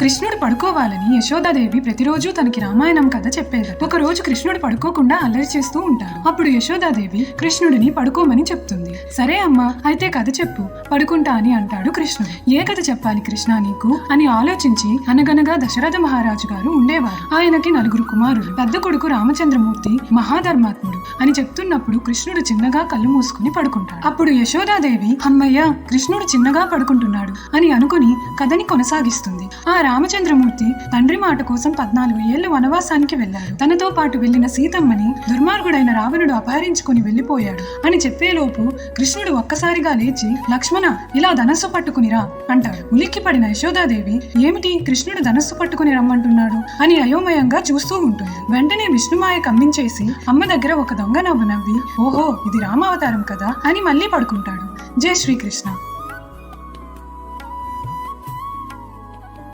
కృష్ణుడు పడుకోవాలని యశోదాదేవి ప్రతిరోజు తనకి రామాయణం కథ చెప్పేది ఒక రోజు కృష్ణుడు పడుకోకుండా అల్లరి చేస్తూ ఉంటాడు. అప్పుడు యశోదాదేవి కృష్ణుడిని పడుకోమని చెప్తుంది. సరే అమ్మా అయితే కథ చెప్పు. పడుకుంటా అని అంటాడు కృష్ణుడు. ఏ కథ చెప్పాలి కృష్ణ నీకు? అని ఆలోచించి అనగనగా దశరథ మహారాజు గారు ఉండేవారు. ఆయనకి నలుగురు కుమారులు. పెద్ద కొడుకు రామచంద్రమూర్తి మహాధర్మాత్ముడు. అని చెప్తున్నప్పుడు కృష్ణుడు చిన్నగా కళ్ళు మూసుకుని పడుకుంటాడు. అప్పుడు యశోదాదేవి అమ్మయ్య కృష్ణుడు చిన్నగా పడుకుంటున్నాడు అని అనుకుని కథని కొనసాగిస్తుంది. ఆ రామచంద్రమూర్తి తండ్రి మాట కోసం పద్నాలుగు ఏళ్ళు వనవాసానికి వెళ్ళాడు. తనతో పాటు వెళ్ళిన సీతమ్మని దుర్మార్గుడైన రావణుడు అపహరించుకుని వెళ్ళిపోయాడు అని చెప్పేలోపు కృష్ణుడు ఒక్కసారిగా లేచి లక్ష్మణ ఇలా ధనస్సు పట్టుకునిరా అంటాడు. ఉలిక్కి పడిన యశోదాదేవి ఏమిటి కృష్ణుడు ధనస్సు పట్టుకుని రమ్మంటున్నాడు అని అయోమయంగా చూస్తూ ఉంటుంది. వెంటనే విష్ణుమాయ కమ్మించేసి అమ్మ దగ్గర ఒక దొంగ నవ్వు నవ్వి ఓహో ఇది రామావతారం కదా అని మళ్ళీ పడుకుంటాడు. జై శ్రీకృష్ణ.